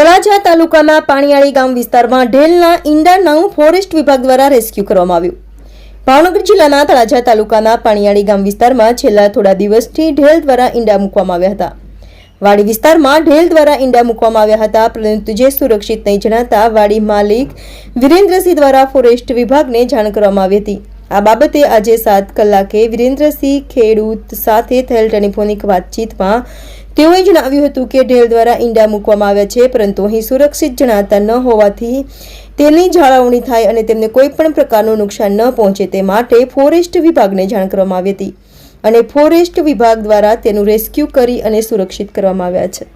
તળાજા તાલુકાના પાણીયાળી ગામ વિસ્તારમાં ઢેલના ઈંડાનું ફોરેસ્ટ વિભાગ દ્વારા રેસ્ક્યુ કરવામાં આવ્યું. ભાવનગર જિલ્લાના તળાજા તાલુકાના પાણીયાળી ગામ વિસ્તારમાં છેલ્લા થોડા દિવસથી ઢેલ દ્વારા ઈંડા મૂકવામાં આવ્યા હતા. વાડી વિસ્તારમાં ઢેલ દ્વારા ઈંડા મૂકવામાં આવ્યા હતા, પરંતુ જે સુરક્ષિત નહીં જણાતા વાડી માલિક વિરેન્દ્રસિંહ દ્વારા ફોરેસ્ટ વિભાગને જાણ કરવામાં આવી હતી. આ બાબતે આજે સાત કલાકે વિરેન્દ્રસિંહ ખેડૂત સાથે થયેલ ટેલિફોનિક વાતચીતમાં તેઓએ જણાવ્યું હતું કે ઢેલ દ્વારા ઈંડા મૂકવામાં આવ્યા છે, પરંતુ અહીં સુરક્ષિત જણાતા ન હોવાથી તેની જાળવણી થાય અને તેમને કોઈ પણ પ્રકારનું નુકસાન ન પહોંચે તે માટે ફોરેસ્ટ વિભાગને જાણ કરવામાં આવી હતી. અને ફોરેસ્ટ વિભાગ દ્વારા તેનું રેસ્ક્યુ કરી અને સુરક્ષિત કરવામાં આવ્યા છે.